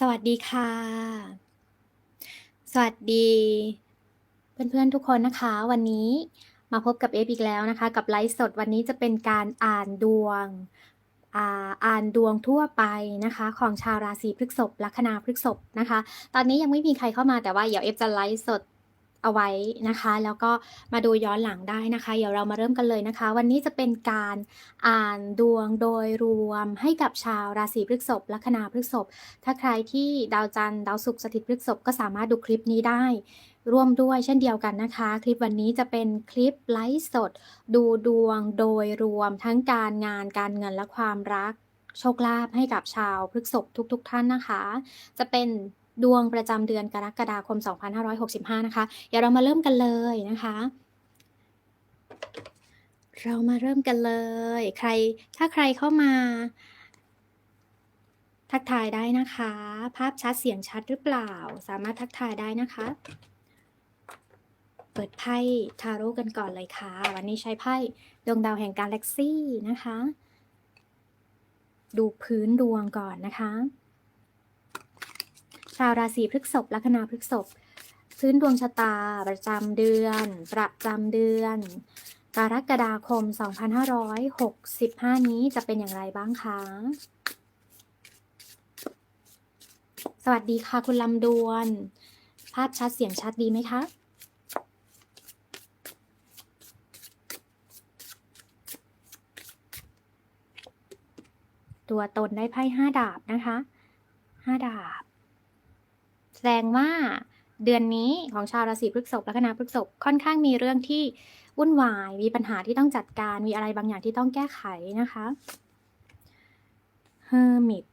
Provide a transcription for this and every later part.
สวัสดีค่ะ สวัสดี เพื่อนๆทุกคนนะคะ วันนี้มาพบกับเอฟอีกแล้วนะคะ กับไลฟ์สดวันนี้จะเป็นการอ่านดวงอ่าอ่านดวงทั่วไปนะคะ ของชาวราศีพฤษภลัคนาพฤษภนะคะ ตอนนี้ยังไม่มีใครเข้ามาแต่ว่าเดี๋ยวเอฟจะไลฟ์สด เอาไว้นะคะ แล้วก็มาดูย้อนหลังได้นะคะ เดี๋ยวเรามาเริ่มกันเลยนะคะ วันนี้จะเป็นการอ่านดวงโดยรวมให้กับชาวราศีพฤษภลัคนาพฤษภถ้าใครที่ดาวจันทร์ดาวศุกร์สถิตพฤษภก็สามารถดูคลิปนี้ได้ร่วมด้วยเช่นเดียวกันนะคะ คลิปวันนี้จะเป็นคลิปไลฟ์สด ดูดวงโดยรวมทั้งการงานการเงินและความรักโชคลาภให้กับชาวพฤษภทุกๆทท่านนะคะ จะเป็น ดวงประจำเดือนกรกฎาคม 2565 นะคะ เดี๋ยวเรามาเริ่มกันเลยนะคะ เรามาเริ่มกันเลย ใครถ้าใครเข้ามา ทักทายได้นะคะ ภาพชัดเสียงชัดหรือเปล่า สามารถทักทายได้นะคะ เปิดไพ่ทาโร่กันก่อนเลยค่ะ วันนี้ใช้ไพ่ดวงดาวแห่งกาแล็กซี่นะคะ ดูพื้นดวงก่อนนะคะ ชาวราศีพฤษภลัคนาพฤษภพื้นดวงชะตา ประจำเดือน ประจำเดือน กรกฎาคม 2565 นี้จะเป็นอย่างไรบ้างคะสวัสดีค่ะคุณลำดวน ภาพชัดเสียงชัดดีไหมคะตัวตนได้ไพ่ห้าดาบนะคะห้าดาบ ดงว่าเดือนนี้ของชาวราศีพฤษภแลัคนาพฤษภค่อนข้างมีเรื่องที่วุ่นวาย มีปัญหาที่ต้องจัดการ มีอะไรบางอย่างที่ต้องแก้ไขนะคะเฮอร์มิต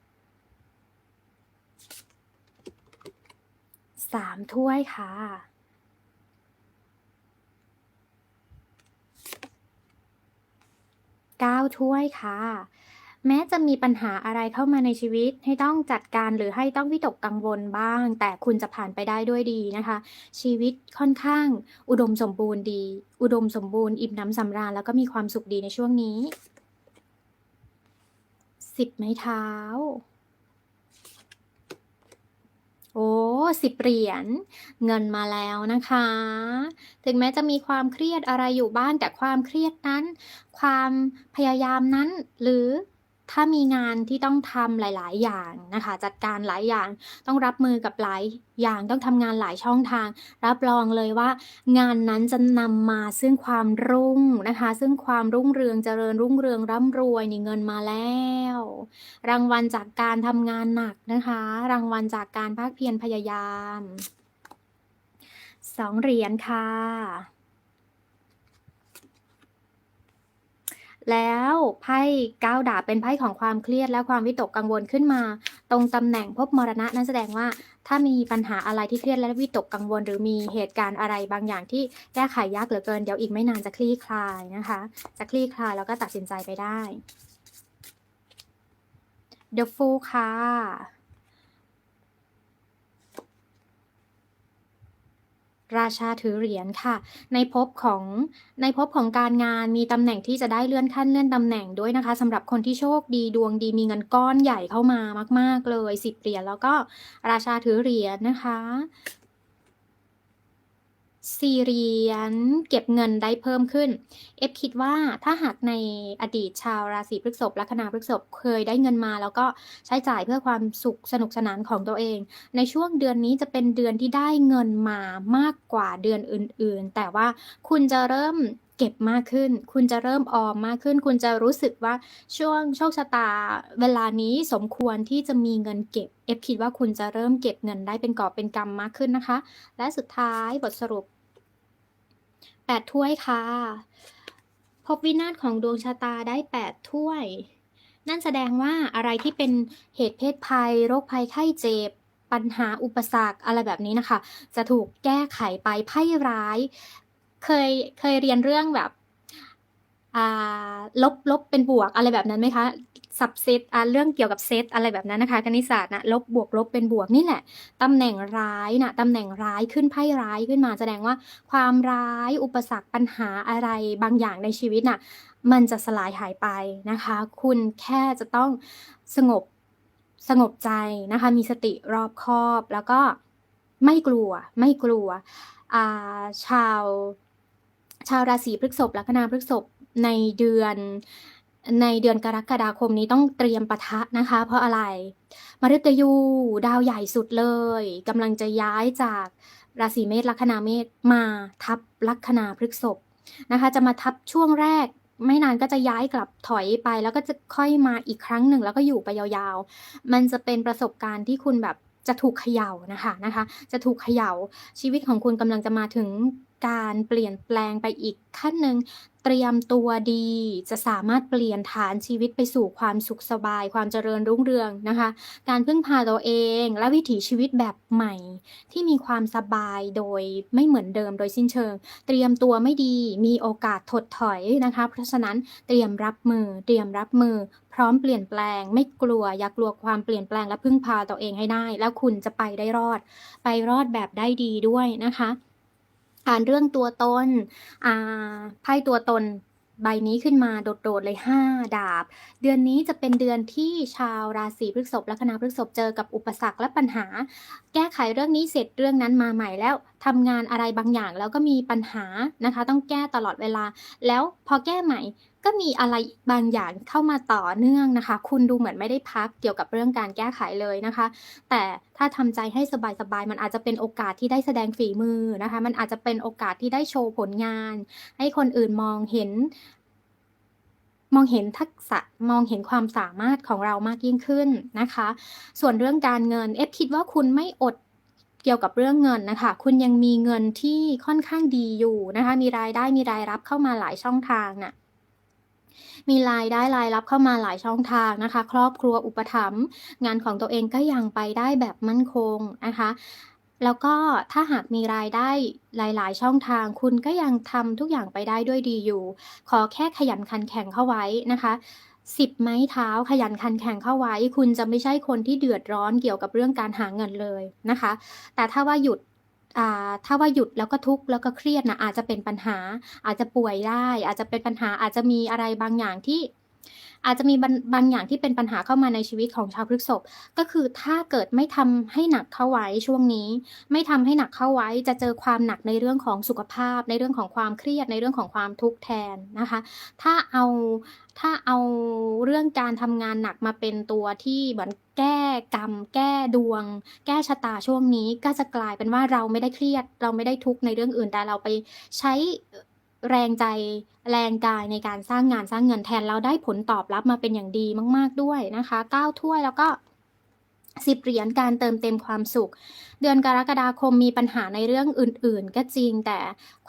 สามถ้วยค่ะเก้าถ้วยค่ะ แม้จะมีปัญหาอะไรเข้ามาในชีวิต ให้ต้องจัดการหรือให้ต้องวิตกกังวลบ้าง แต่คุณจะผ่านไปได้ด้วยดีนะคะ ชีวิตค่อนข้างอุดมสมบูรณ์ดี อุดมสมบูรณ์อิ่มน้ำสำราญแล้วก็มีความสุขดีในช่วงนี้สิบไม้เท้า โอ้สิบเหรียญเงินมาแล้วนะคะ ถึงแม้จะมีความเครียดอะไรอยู่บ้างแต่ความเครียดนั้น ความพยายามนั้นหรือ ถ้ามีงานที่ต้องทำหลาย ๆ อย่างนะคะ จัดการหลายอย่างต้องรับมือกับหลายอย่างต้องทำงานหลายช่องทาง รับรองเลยว่า งานนั้นจะนำมาซึ่งความรุ่งนะคะ ซึ่งความรุ่งเรืองเจริญรุ่งเรืองร่ำรวยนี่เงินมาแล้ว รางวัลจากการทำงานหนักนะคะ รางวัลจากการภาคเพียรพยายามสองเหรียญค่ะ แล้วไพ่ก้าวดาบเป็นไพ่ของความเครียดและความวิตกกังวลขึ้นมา ตรงตำแหน่งพบมรณะนั่นแสดงว่า ถ้ามีปัญหาอะไรที่เครียดและวิตกกังวล หรือมีเหตุการณ์อะไรบางอย่างที่แก้ไขยากเหลือเกินเดี๋ยวอีกไม่นานจะคลี่คลายนะคะ จะคลี่คลายแล้วก็ตัดสินใจไปได้ The Fool ค่ะ ราชาถือเหรียญค่ะ ในภพของในภพของการงานมีตำแหน่งที่จะได้เลื่อนขั้นเลื่อนตำแหน่งด้วยนะคะสำหรับคนที่โชคดีดวงดีมีเงินก้อนใหญ่เข้ามามาก ๆเลยสิบเหรียญแล้วก็ราชาถือเหรียญนะคะ สี่เรียญเก็บเงินได้เพิ่มขึ้น เอฟคิดว่าถ้าหากในอดีตชาวราศีพฤษภลัคนาพฤษภเคยได้เงินมาแล้วก็ใช้จ่ายเพื่อความสุขสนุกสนานของตัวเอง ในช่วงเดือนนี้จะเป็นเดือนที่ได้เงินมามากกว่าเดือนอื่นๆ แต่ว่าคุณจะเริ่มเก็บมากขึ้น คุณจะเริ่มออมมากขึ้น คุณจะรู้สึกว่าช่วงโชคชะตา เวลานี้สมควรที่จะมีเงินเก็บ เอฟคิดว่าคุณจะเริ่มเก็บเงินได้เป็นกอบเป็นกำมากขึ้นนะคะ และสุดท้ายบทสรุป แปดถ้วยค่ะ พบวินาศของดวงชะตาได้แปดถ้วย นั่นแสดงว่าอะไรที่เป็นเหตุเพศภัย โรคภัยไข้เจ็บ ปัญหาอุปสรรคอะไรแบบนี้นะคะ จะถูกแก้ไขไปไพ่ร้าย เคยเคยเรียนเรื่องแบบ ลบลบเป็นบวกอะไรแบบนั้นไหมคะสับเซตเรื่องเกี่ยวกับเซตอะไรแบบนั้นนะคะคณิตศาสตร์นะลบบวกลบเป็นบวกนี่แหละตำแหน่งร้ายนะตำแหน่งร้ายขึ้นไพ่ร้ายขึ้นมา แสดงว่าความร้ายอุปสรรคปัญหาอะไรบางอย่างในชีวิตน่ะมันจะสลายหายไปนะคะ คุณแค่จะต้องสงบสงบใจนะคะ มีสติรอบคอบแล้วก็ไม่กลัวไม่กลัวาชาวชาวราศีพฤษภลัคนาพฤษภ ในเดือนในเดือนกรกฎาคมนี้ต้องเตรียมปะทะนะคะ เพราะอะไร?มฤตยูดาวใหญ่สุดเลยกำลังจะย้ายจากราศีเมษลัคนาเมษมาทับลัคนาพฤกษภนะคะ จะมาทับช่วงแรกไม่นานก็จะย้ายกลับถอยไป แล้วก็จะค่อยมาอีกครั้งหนึ่งแล้วก็อยู่ไปยาวๆ มันจะเป็นประสบการณ์ที่คุณแบบจะถูกเขย่านะคะนะคะ จะถูกเขย่าชีวิตของคุณกำลังจะมาถึง การเปลี่ยนแปลงไปอีกขั้นหนึ่งเตรียมตัวดี จะสามารถเปลี่ยนฐานชีวิตไปสู่ความสุขสบาย ความเจริญรุ่งเรืองนะคะ การพึ่งพาตัวเอง และวิถีชีวิตแบบใหม่ ที่มีความสบายโดยไม่เหมือนเดิมโดยสิ้นเชิง เตรียมตัวไม่ดีมีโอกาสถดถอยนะคะ เพราะฉะนั้นเตรียมรับมือ เตรียมรับมือ พร้อมเปลี่ยนแปลง ไม่กลัวอย่ากลัวความเปลี่ยนแปลงและพึ่งพาตัวเองให้ได้ แล้วคุณจะไปได้รอด ไปรอดแบบได้ดีด้วยนะคะ อ่านเรื่องตัวตนอ่าไพ่ตัวตนใบนี้ขึ้นมาโดดๆเลย 5 ดาบ เดือนนี้จะเป็นเดือนที่ชาวราศีพฤษภและคณะพฤษภเจอกับอุปสรรคและปัญหา แก้ไขเรื่องนี้เสร็จเรื่องนั้นมาใหม่แล้วทำงานอะไรบางอย่างแล้วก็มีปัญหานะคะ ต้องแก้ตลอดเวลา แล้วพอแก้ใหม่ ก็มีอะไรบางอย่างเข้ามาต่อเนื่องนะคะ คุณดูเหมือนไม่ได้พักเกี่ยวกับเรื่องการแก้ไขเลยนะคะ แต่ถ้าทำใจให้สบายๆ มันอาจจะเป็นโอกาสที่ได้แสดงฝีมือนะคะ มันอาจจะเป็นโอกาสที่ได้โชว์ผลงาน ให้คนอื่นมองเห็น มองเห็นทักษะมองเห็นความสามารถของเรามากยิ่งขึ้นนะคะ ส่วนเรื่องการเงินเอฟคิดว่าคุณไม่อดเกี่ยวกับเรื่องเงินนะคะ คุณยังมีเงินที่ค่อนข้างดีอยู่นะคะ มีรายได้มีรายรับเข้ามาหลายช่องทางน่ะ มีรายได้รายรับเข้ามาหลายช่องทางนะคะ ครอบครัวอุปถัมภ์งานของตัวเองก็ยังไปได้แบบมั่นคงนะคะแล้วก็ถ้าหากมีรายได้หลาย ๆ ช่องทาง คุณก็ยังทำทุกอย่างไปได้ด้วยดีอยู่ ขอแค่ขยันขันแข็งเข้าไว้นะคะ10ไม้เท้าขยันขันแข็งเข้าไว้ คุณจะไม่ใช่คนที่เดือดร้อนเกี่ยวกับเรื่องการหาเงินเลยนะคะ แต่ถ้าว่าหยุด ถ้าว่าหยุดแล้วก็ทุกข์แล้วก็เครียดนะอาจจะเป็นปัญหา อาจจะป่วยได้ อาจจะเป็นปัญหาอาจจะมีอะไรบางอย่างที่ อาจจะมีบางอย่างที่เป็นปัญหาเข้ามาในชีวิตของชาวพฤษภก็คือถ้าเกิดไม่ทำให้หนักเข้าไว้ช่วงนี้ ไม่ทำให้หนักเข้าไว้จะเจอความหนักในเรื่องของสุขภาพ ในเรื่องของความเครียดในเรื่องของความทุกข์แทนนะคะ ถ้าเอาถ้าเอาเรื่องการทำงานหนักมาเป็นตัวที่เหมือนแก้กรรม แก้ดวง แก้ชะตาช่วงนี้ก็จะกลายเป็นว่าเราไม่ได้เครียด เราไม่ได้ทุกข์ในเรื่องอื่นแต่เราไปใช้ แรงใจแรงกายในการสร้างงานสร้างเงินแทนเราได้ผลตอบรับมาเป็นอย่างดีมาก ๆด้วยนะคะ9ถ้วยแล้วก็10เหรียญการเติมเต็มความสุข เดือนกรกฎาคมมีปัญหาในเรื่องอื่น ๆ ก็จริงแต่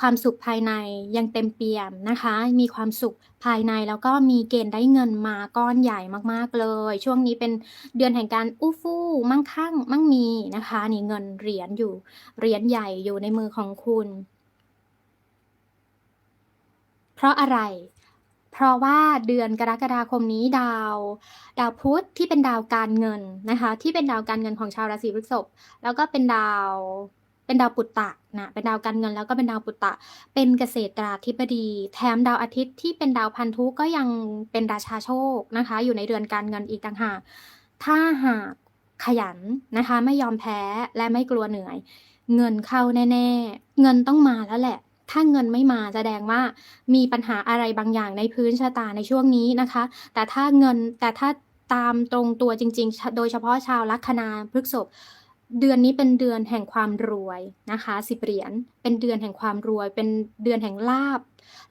ความสุขภายในยังเต็มเปี่ยมนะคะ มีความสุขภายในแล้วก็มีเกณฑ์ได้เงินมาก้อนใหญ่มากๆเลย ช่วงนี้เป็นเดือนแห่งการอู้ฟู่มั่งคั่ง มั่งมีนะคะ นี่เงินเหรียญอยู่เหรียญใหญ่อยู่ในมือของคุณ ราะอะไร?เพราะว่าเดือนกรกฎาคมนี้ดาว ดาวพุธที่เป็นดาวการเงินนะคะ ที่เป็นดาวการเงินของชาวราศีพฤษภแล้วก็เป็นดาวเป็นดาวปุตตะนะเป็นดาวการเงินแล้วก็เป็นดาวปุตตะ เป็นเกษตราธิบดี แถมดาวอาทิตย์ที่เป็นดาวพันธุก็ยังเป็นราชาโชคนะคะ อยู่ในเรือนการเงินอีกต่างหากถ้าหากขยันนะคะ ไม่ยอมแพ้และไม่กลัวเหนื่อย เงินเข้าแน่ ๆ เงินต้องมาแล้วแหละ ถ้าเงินไม่มาแสดงว่ามีปัญหาอะไรบางอย่างในพื้นชะตาในช่วงนี้นะคะ แต่ถ้าเงินแต่ถ้าตามตรงตัวจริง ๆ โดยเฉพาะชาวลัคนาพฤกษภเดือนนี้เป็นเดือนแห่งความรวยนะคะสิบเหรียญเป็นเดือนแห่งความรวย เป็นเดือนแห่งลาบ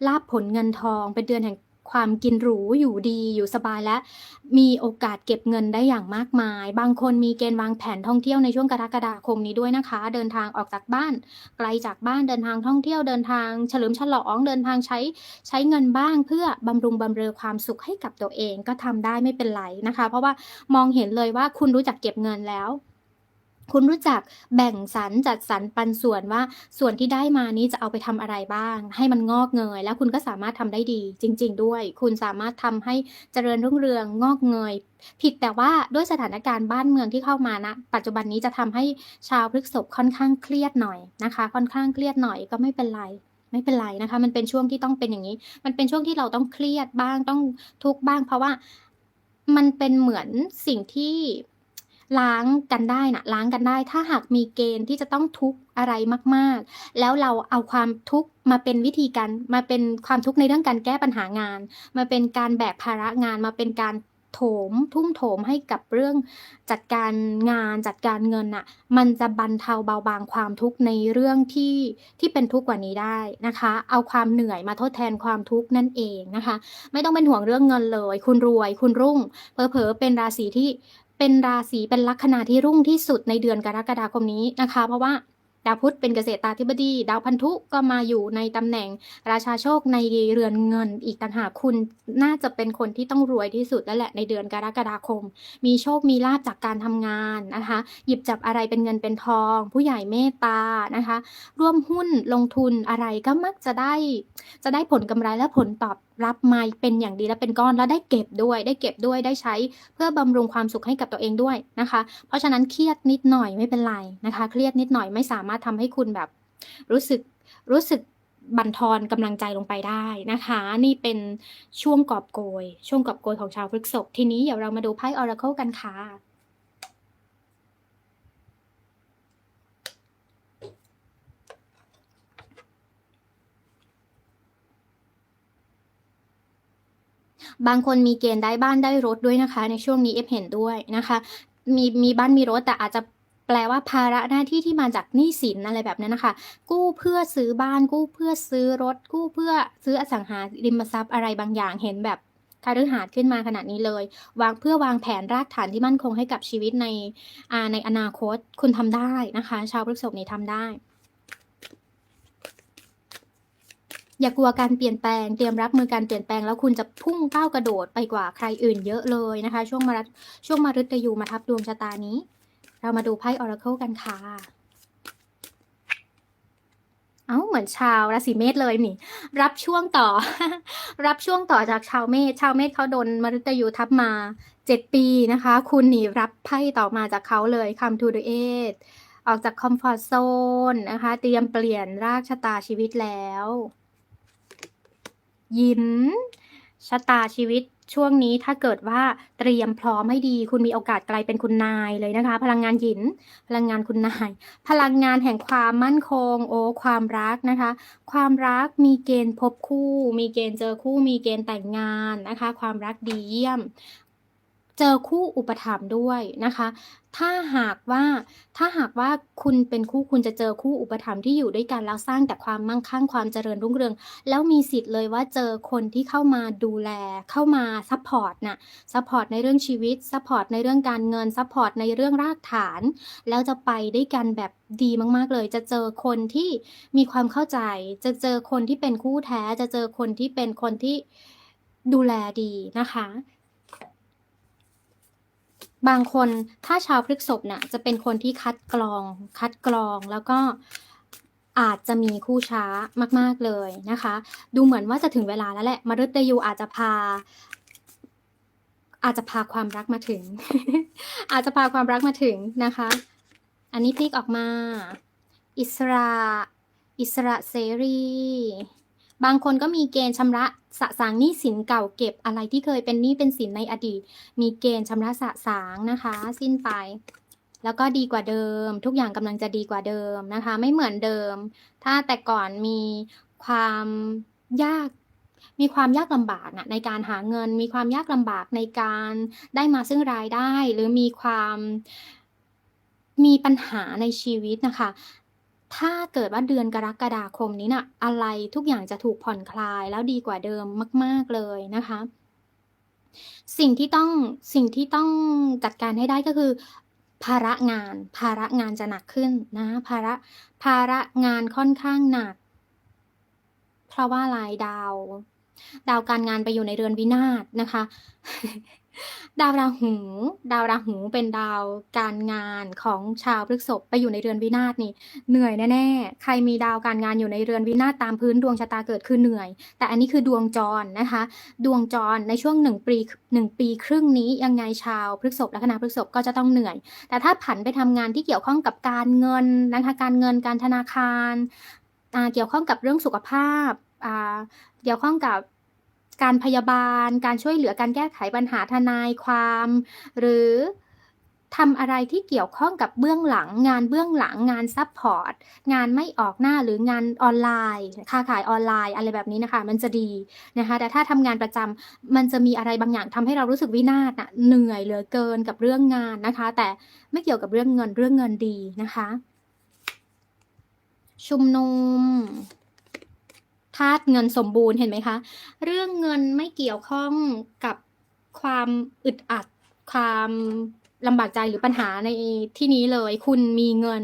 ลาบผลเงินทอง เป็นเดือนแห่ง ความกินหรูอยู่ดีอยู่สบายและมีโอกาสเก็บเงินได้อย่างมากมาย บางคนมีเกณฑ์วางแผนท่องเที่ยวในช่วงกรกฎาคมนี้ด้วยนะคะ เดินทางออกจากบ้าน ไกลจากบ้านเดินทางท่องเที่ยวเดินทาง เฉลิมฉลองเดินทางใช้ใช้เงินบ้างเพื่อบำรุงบำเรอความสุขให้กับตัวเองก็ทำได้ไม่เป็นไรนะคะ เพราะว่ามองเห็นเลยว่าคุณรู้จักเก็บเงินแล้ว คุณรู้จักแบ่งสรรจัดสรรปันส่วนว่าส่วนที่ได้มานี้จะเอาไปทำอะไรบ้าง ให้มันงอกเงย แล้วคุณก็สามารถทำได้ดี จริง ๆ ด้วย คุณสามารถทำให้เจริญรุ่งเรืองงอกเงย ผิดแต่ว่าด้วยสถานการณ์บ้านเมืองที่เข้ามาณปัจจุบันนี้จะทำให้ชาวพฤษภค่อนข้างเครียดหน่อยนะคะ ค่อนข้างเครียดหน่อยก็ไม่เป็นไรไม่เป็นไรนะคะ มันเป็นช่วงที่ต้องเป็นอย่างงี้ มันเป็นช่วงที่เราต้องเครียดบ้างต้องทุกข์บ้าง เพราะว่ามันเป็นเหมือนสิ่งที่ ล้างกันได้นะล้างกันได้ ถ้าหากมีเกณฑ์ที่จะต้องทุกข์อะไรมากๆ แล้วเราเอาความทุกข์มาเป็นวิธีการมาเป็นความทุกข์ในเรื่องการแก้ปัญหางาน มาเป็นการแบกภาระงานมาเป็นการโถมทุ่มโถมให้กับเรื่องจัดการงานจัดการเงินน่ะมันจะบรรเทาเบาบางความทุกข์ในเรื่องที่ที่เป็นทุกข์กว่านี้ได้นะคะ เอาความเหนื่อยมาทดแทนความทุกข์นั่นเองนะคะ ไม่ต้องเป็นห่วงเรื่องเงินเลย คุณรวยคุณรุ่งเผลอเป็นราศีที่ เป็นราศีเป็นลัคนาที่รุ่งที่สุดในเดือนกรกฎาคมนี้นะคะ เพราะว่าดาวพุธเป็นเกษตราธิบดี ดาวพันธุก็มาอยู่ในตำแหน่ง ราชาโชคในเรือนเงิน อีกต่างหากคุณน่าจะเป็นคนที่ต้องรวยที่สุดแล้วแหละในเดือนกรกฎาคม มีโชคมีลาบจากการทำงานนะคะ หยิบจับอะไรเป็นเงินเป็นทอง ผู้ใหญ่เมตตานะคะ ร่วมหุ้นลงทุนอะไรก็มักจะได้ จะได้ผลกำไรและผลตอบ รับมาเป็นอย่างดีและเป็นก้อนแล้วได้เก็บด้วย ได้เก็บด้วยได้ใช้เพื่อบำรุงความสุขให้กับตัวเองด้วยนะคะ เพราะฉะนั้นเครียดนิดหน่อยไม่เป็นไรนะคะ เครียดนิดหน่อยไม่สามารถทำให้คุณแบบ รู้สึกรู้สึกบั่นทอนกำลังใจลงไปได้นะคะ นี่เป็นช่วงกอบโกย ช่วงกอบโกยของชาวพฤษภทีนี้เดี๋ยวเรามาดูไพ่ออราเคิลกันค่ะ บางคนมีเกณฑ์ได้บ้านได้รถด้วยนะคะ ในช่วงนี้เอฟเห็นด้วยนะคะ มีมีบ้านมีรถแต่อาจจะแปลว่าภาระหน้าที่ที่มาจากหนี้สินอะไรแบบนั้นนะคะ กู้เพื่อซื้อบ้าน กู้เพื่อซื้อรถ กู้เพื่อซื้ออสังหาริมทรัพย์อะไรบางอย่างเห็นแบบคาฤหาสน์ขึ้นมาขนาดนี้เลย วางเพื่อวางแผนรากฐานที่มั่นคงให้กับชีวิตในในอนาคตคุณทำได้นะคะ ชาวพฤษภนี้ทำได้ อย่ากลัวการเปลี่ยนแปลง เตรียมรับมือการเปลี่ยนแปลง แล้วคุณจะพุ่งก้าวกระโดดไปกว่าใครอื่นเยอะเลยนะคะ ช่วงมารัช่วงมาฤตยูมาทับดวงชะตานี้ เรามาดูไพ่ออราเคิลกันค่ะ เอ้าเหมือนชาวราศีเมษเลยนี่ รับช่วงต่อ รับช่วงต่อจากชาวเมษชาวเมษเขาโดนมฤตยูทับมาเจ็ดปีนะคะ คุณนี่รับไพ่ต่อมาจากเขาเลย come to the eight ออกจากคอมฟอร์ z โซนนะคะ เตรียมเปลี่ยนรากชะตาชีวิตแล้ว ยินชะตาชีวิตช่วงนี้ถ้าเกิดว่าเตรียมพร้อมให้ดี คุณมีโอกาสกลายเป็นคุณนายเลยนะคะ พลังงานหยิน พลังงานคุณนาย พลังงานแห่งความมั่นคง โอ้ความรักนะคะ ความรักมีเกณฑ์พบคู่ มีเกณฑ์เจอคู่ มีเกณฑ์แต่งงานนะคะ ความรักดีเยี่ยม เจอคู่อุปถัมภ์ด้วยนะคะ ถ้าหากว่าถ้าหากว่าคุณเป็นคู่คุณจะเจอคู่อุปถัมภ์ที่อยู่ด้วยกันแล้วสร้างแต่ความมั่งคั่งความเจริญรุ่งเรือง แล้วมีสิทธิ์เลยว่าเจอคนที่เข้ามาดูแลเข้ามาซัพพอร์ตน่ะซัพพอร์ตในเรื่องชีวิตซัพพอร์ตในเรื่องการเงินซัพพอร์ตในเรื่องรากฐาน แล้วจะไปด้วยกันแบบดีมาก ๆ เลย จะเจอคนที่มีความเข้าใจ จะเจอคนที่เป็นคู่แท้ จะเจอคนที่เป็นคนที่ดูแลดีนะคะ บางคนถ้าชาวพฤกษภนี่ยจะเป็นคนที่คัดกรองคัดกรองแล้วก็อาจจะมีคู่ช้ามาก ๆ เลยนะคะ ดูเหมือนว่าจะถึงเวลาแล้วแหละมฤตยูอาจจะพา อาจจะพาความรักมาถึง อาจจะพาความรักมาถึงนะคะ อันนี้พลิกออกมา อิสระ อิสระเสรี บางคนก็มีเกณฑ์ชำระสะสางหนี้สินเก่าเก็บอะไรที่เคยเป็นหนี้เป็นสินในอดีต มีเกณฑ์ชำระสะสางนะคะ สิ้นไป แล้วก็ดีกว่าเดิม ทุกอย่างกำลังจะดีกว่าเดิมนะคะ ไม่เหมือนเดิม ถ้าแต่ก่อนมีความยากมีความยากลำบากอะในการหาเงิน มีความยากลำบากในการได้มาซึ่งรายได้ หรือมีความมีปัญหาในชีวิตนะคะ ถ้าเกิดว่าเดือนกรกฎาคมนี้น่ะอะไรทุกอย่างจะถูกผ่อนคลายแล้วดีกว่าเดิมมาก ๆเลยนะคะ สิ่งที่ต้องสิ่งที่ต้องจัดการให้ได้ก็คือ ภาระงาน ภาระงานจะหนักขึ้นนะภาระภาระงานค่อนข้างหนัก เพราะว่าอะไรดาว ดาวการงานไปอยู่ในเรือนวินาศนะคะ ดาวราหู ดาวราหูเป็นดาวการงานของชาวพฤษภไปอยู่ในเรือนวินาศนี่ เหนื่อยแน่ๆ ใครมีดาวการงานอยู่ในเรือนวินาศตามพื้นดวงชะตาเกิดคือเหนื่อย แต่อันนี้คือดวงจรนะคะ ดวงจรในช่วงหนึ่งปีหนึ่งปีครึ่งนี้ยังไงชาวพฤษภและคณะพฤษภก็จะต้องเหนื่อย แต่ถ้าผันไปทำงานที่เกี่ยวข้องกับการเงินนะคะการเงินการธนาคาร เกี่ยวข้องกับเรื่องสุขภาพ เกี่ยวข้องกับ การพยาบาล การช่วยเหลือการแก้ไขปัญหาทนายความ หรือทำอะไรที่เกี่ยวข้องกับเบื้องหลัง งานเบื้องหลังงานซัพพอร์ตงานไม่ออกหน้าหรืองานออนไลน์ค้าขายออนไลน์อะไรแบบนี้นะคะ มันจะดีนะคะ แต่ถ้าทำงานประจำมันจะมีอะไรบางอย่างทำให้เรารู้สึกวินาศนะเหนื่อยเหลือเกินกับเรื่องงานนะคะ แต่ไม่เกี่ยวกับเรื่องเงินเรื่องเงินดีนะคะ ชุมนุม ธาตุเงินสมบูรณ์เห็นไหมคะ เรื่องเงินไม่เกี่ยวข้องกับความอึดอัดความลำบากใจหรือปัญหาในที่นี้เลย คุณมีเงิน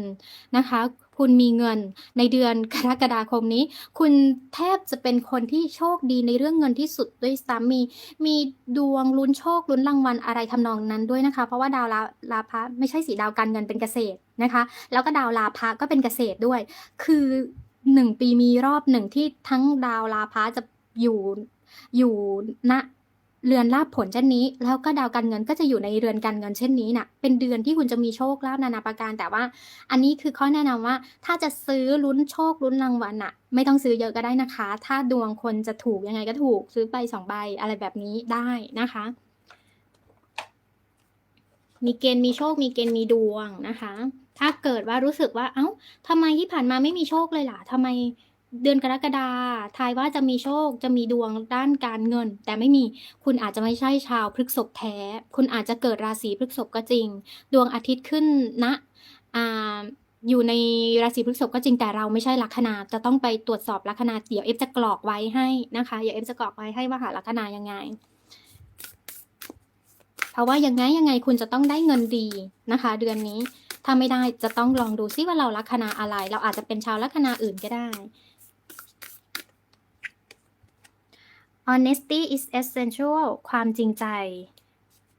นะคะ คุณมีเงินในเดือนกรกฎาคมนี้ คุณแทบจะเป็นคนที่โชคดีในเรื่องเงินที่สุดด้วยซ้ำมีมีดวงลุ้นโชคลุ้นรางวัลอะไรทำนองนั้นด้วยนะคะ เพราะว่าดาวลาลาพะไม่ใช่สีดาวการเงินเป็นเกษตรนะคะ แล้วก็ดาวลาพะก็เป็นเกษตรด้วย คือ หนึ่งปีมีรอบหนึ่งที่ทั้งดาวลาพะจะอยู่อยู่ณเรือนลาภผลเช่นนี้ แล้วก็ดาวการเงินก็จะอยู่ในเรือนการเงินเช่นนี้น่ะ เป็นเดือนที่คุณจะมีโชคลาภนานาประการ แต่ว่า อันนี้คือข้อแนะนำว่า ถ้าจะซื้อลุ้นโชคลุ้นรางวัลน่ะ ไม่ต้องซื้อเยอะก็ได้นะคะ ถ้าดวงคนจะถูกยังไงก็ถูก ซื้อไปสองใบอะไรแบบนี้ได้นะคะ มีเกณฑ์มีโชคมีเกณฑ์มีดวงนะคะ ถ้าเกิดว่ารู้สึกว่า เอ้าทำไมที่ผ่านมาไม่มีโชคเลยล่ะทำไมเดือนกรกฎาทายว่าจะมีโชคจะมีดวงด้านการเงิน แต่ไม่มีคุณอาจจะไม่ใช่ชาวพฤกษภแท้ คุณอาจจะเกิดราศีพฤกษภก็จริง ดวงอาทิตย์ขึ้นณอ่าอยู่ในราศีพฤษภก็จริงแต่เราไม่ใช่ลัคนาจะต้องไปตรวจสอบลัคนาเดี๋ยวเอฟจะกรอกไว้ให้นะคะเดี๋ยวเอฟจะกรอกไว้ให้ว่าหาลัคนายังไง เพราะว่ายังไงยังไงคุณจะต้องได้เงินดีนะคะ เดือนนี้ ถ้าไม่ได้จะต้องลองดูซิว่าเราลัคนาอะไร เราอาจจะเป็นชาวลัคนาอื่นก็ได้ honesty is essential ความจริงใจ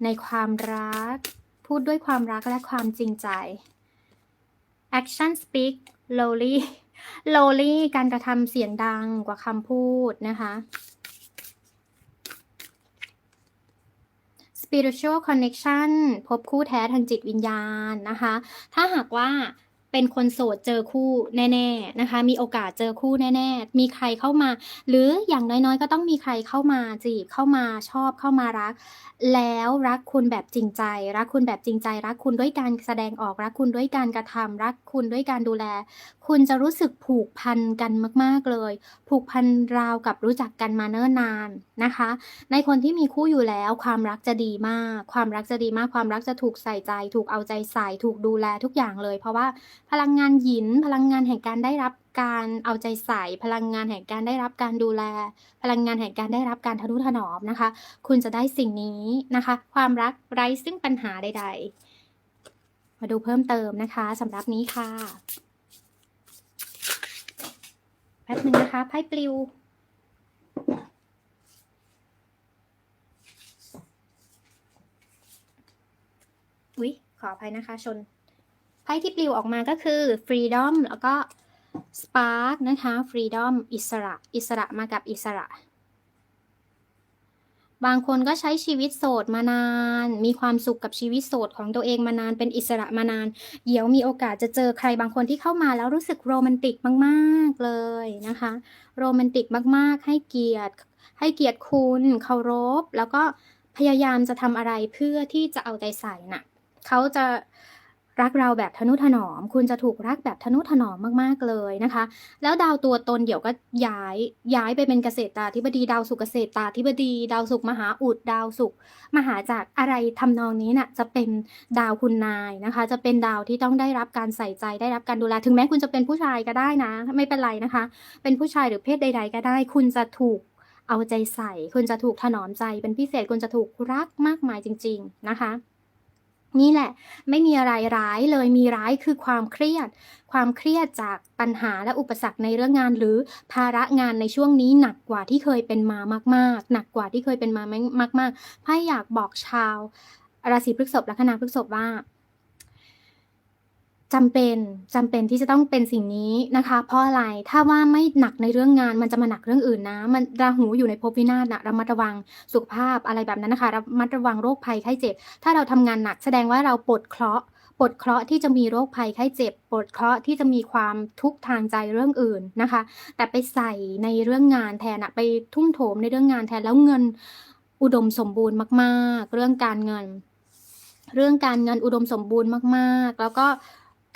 ในความรัก พูดด้วยความรักและความจริงใจ action speak lowly lowly การกระทำเสียงดังกว่าคำพูดนะคะ spiritual connection พบคู่แท้ทางจิตวิญญาณนะคะ ถ้าหากว่าเป็นคนโสดเจอคู่แน่ๆนะคะ มีโอกาสเจอคู่แน่ ๆ มีใครเข้ามา หรืออย่างน้อยๆ ก็ต้องมีใครเข้ามาจีบเข้ามาชอบเข้ามารัก แล้วรักคุณแบบจริงใจ รักคุณแบบจริงใจ รักคุณด้วยการแสดงออกรักคุณด้วยการกระทำรักคุณด้วยการดูแลคุณจะรู้สึกผูกพันกันมาก ๆ เลย ผูกพันราวกับรู้จักกันมาเนิ่นนานนะคะ ในคนที่มีคู่อยู่แล้ว ความรักจะดีมาก ความรักจะดีมาก ความรักจะถูกใส่ใจ ถูกเอาใจใส่ ถูกดูแลทุกอย่างเลย เพราะว่าพลังงานหยิน พลังงานแห่งการได้รับการเอาใจใส่ พลังงานแห่งการได้รับการดูแล พลังงานแห่งการได้รับการทะนุถนอมนะคะ คุณจะได้สิ่งนี้นะคะ ความรักไร้ซึ่งปัญหาใด ๆ มาดูเพิ่มเติมนะคะสำหรับนี้ค่ะ ป๊บหนึ่งนะคะ ไพ่ปลิว อุ๊ย ขออภัยนะคะ ชน ไพ่ที่ปลิวออกมาก็คือ freedom แล้วก็ spark นะคะ freedom อิสระ อิสระมากับอิสระ บางคนก็ใช้ชีวิตโสดมานาน มีความสุขกับชีวิตโสดของตัวเองมานานเป็นอิสระมานาน เดี๋ยวมีโอกาสจะเจอใครบางคนที่เข้ามาแล้วรู้สึกโรแมนติกมากๆเลยนะคะ โรแมนติกมากๆ ให้เกียรติ ให้เกียรติคุณเคารพ แล้วก็พยายามจะทำอะไรเพื่อที่จะเอาใจใส่น่ะเขาจะ รักเราแบบทนุถนอม คุณจะถูกรักแบบทนุถนอมมากๆเลยนะคะ แล้วดาวตัวตนเดี๋ยวก็ย้ายย้ายไปเป็นเกษตราธิบดี ดาวสุกเกษตราธิบดี ดาวสุกมหาอุดดาวสุกมหาจากอะไรทำนองนี้น่ะจะเป็นดาวคุณนายนะคะ จะเป็นดาวที่ต้องได้รับการใส่ใจได้รับการดูแลถึงแม้คุณจะเป็นผู้ชายก็ได้นะ ไม่เป็นไรนะคะ เป็นผู้ชายหรือเพศใด ๆ ก็ได้ คุณจะถูกเอาใจใส่ คุณจะถูกถนอมใจเป็นพิเศษคุณจะถูกรักมากมายจริง ๆนะคะ นี่แหละไม่มีอะไรร้ายเลยมีร้ายคือความเครียด ความเครียดจากปัญหาและอุปสรรคในเรื่องงานหรือภาระงานในช่วงนี้หนักกว่าที่เคยเป็นมามาก ๆ หนักกว่าที่เคยเป็นมามากๆไพ่อยากบอกชาว ราศีพฤษภลัคนาพฤษภว่า จำเป็นจำเป็นที่จะต้องเป็นสิ่งนี้นะคะ เพราะอะไรถ้าว่าไม่หนักในเรื่องงานมันจะมาหนักเรื่องอื่นนะ มันราหูอยู่ในภพวินาศนะระมัดระวังสุขภาพอะไรแบบนั้นนะคะระมัดระวังโรคภัยไข้เจ็บ ถ้าเราทำงานหนักแสดงว่าเราปลดเคราะห์ปลดเคราะห์ที่จะมีโรคภัยไข้เจ็บปลดเคราะห์ที่จะมีความทุกข์ทางใจเรื่องอื่นนะคะ แต่ไปใส่ในเรื่องงานแทนอะไปทุ่มโถมในเรื่องงานแทนแล้วเงินอุดมสมบูรณ์มาก ๆ เรื่องการเงิน เรื่องการเงินอุดมสมบูรณ์มาก ๆ แล้วก็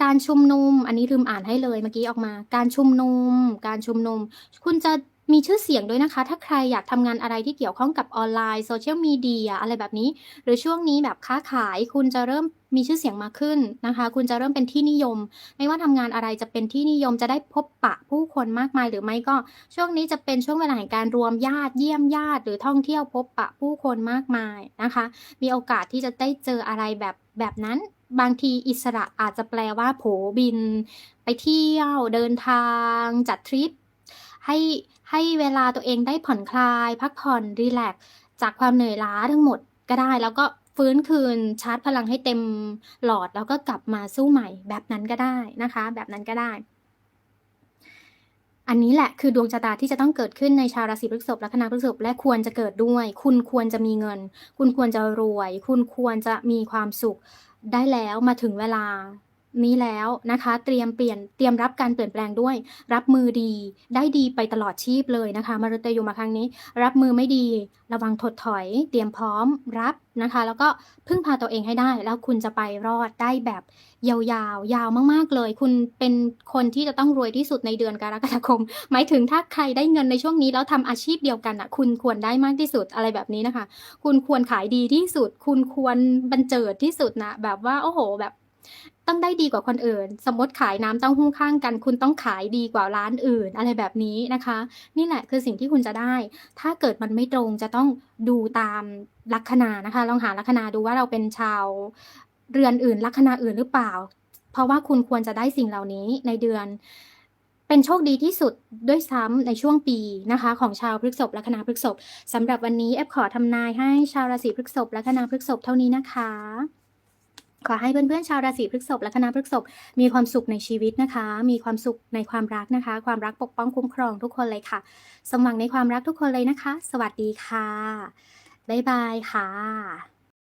การชุมนุม อันนี้ลืมอ่านให้เลยเมื่อกี้ออกมา การชุมนุม การชุมนุม คุณจะมีชื่อเสียงด้วยนะคะ ถ้าใครอยากทำงานอะไรที่เกี่ยวข้องกับออนไลน์โซเชียลมีเดียอะไรแบบนี้ หรือช่วงนี้แบบค้าขายคุณจะเริ่มมีชื่อเสียงมากขึ้นนะคะ คุณจะเริ่มเป็นที่นิยม ไม่ว่าทำงานอะไรจะเป็นที่นิยมจะได้พบปะผู้คนมากมาย หรือไม่ก็ช่วงนี้จะเป็นช่วงเวลาแห่งการรวมญาติเยี่ยมญาติ หรือท่องเที่ยวพบปะผู้คนมากมายนะคะ มีโอกาสที่จะได้เจออะไรแบบแบบนั้น บางทีอิสระอาจจะแปลว่าโผบิน ไปเที่ยวเดินทาง จัดทริป ให้ให้เวลาตัวเองได้ผ่อนคลาย พักผ่อนรีแลกจากความเหนื่อยล้าทั้งหมดก็ได้ แล้วก็ฟื้นคืนชาร์จพลังให้เต็มหลอดแล้วก็กลับมาสู้ใหม่ แบบนั้นก็ได้นะคะ แบบนั้นก็ได้ อันนี้แหละคือดวงชะตาที่จะต้องเกิดขึ้นในชาวราศีพฤษภแลัคนาพฤษภและควรจะเกิดด้วย คุณควรจะมีเงิน คุณควรจะรวย คุณควรจะมีความสุข ได้แล้วมาถึงเวลานี้แล้วนะคะ เตรียมเปลี่ยนเตรียมรับการเปลี่ยนแปลงด้วย รับมือดี ได้ดีไปตลอดชีพเลยนะคะ มารุตยูมาครั้งนี้ รับมือไม่ดี ระวังถดถอย เตรียมพร้อมรับนะคะ แล้วก็พึ่งพาตัวเองให้ได้ แล้วคุณจะไปรอดได้แบบ ยาวๆ ยาวมากๆเลย คุณเป็นคนที่จะต้องรวยที่สุดในเดือนกรกฎาคม หมายถึงถ้าใครได้เงินในช่วงนี้แล้วทำอาชีพเดียวกันอะ คุณควรได้มากที่สุดอะไรแบบนี้นะคะ คุณควรขายดีที่สุด คุณควรบันเจิดที่สุดนะแบบว่าโอ้โหแบบต้องได้ดีกว่าคนอื่น สมมติขายน้ำเต้าหู้ข้างกัน คุณต้องขายดีกว่าร้านอื่น อะไรแบบนี้นะคะ นี่แหละคือสิ่งที่คุณจะได้ ถ้าเกิดมันไม่ตรงจะต้องดูตามลัคนานะคะ ลองหาลัคนาดูว่าเราเป็นชาว เรือนอื่นลัคนาอื่นหรือเปล่า เพราะว่าคุณควรจะได้สิ่งเหล่านี้ในเดือน เป็นโชคดีที่สุดด้วยซ้ำในช่วงปีนะคะ ของชาวพฤกษภลัคนาพฤกษภสำหรับวันนี้แอปขอทำนายให้ชาวราศีพฤกษภลัคนาพฤกษภเท่านี้นะคะขอให้เพื่อนๆชาวราศีพฤษภและคณะพฤษภมีความสุขในชีวิตนะคะ มีความสุขในความรักนะคะ ความรักปกป้องคุ้มครองทุกคนเลยค่ะ สมหวังในความรักทุกคนเลยนะคะ สวัสดีค่ะ บ๊ายบายค่ะ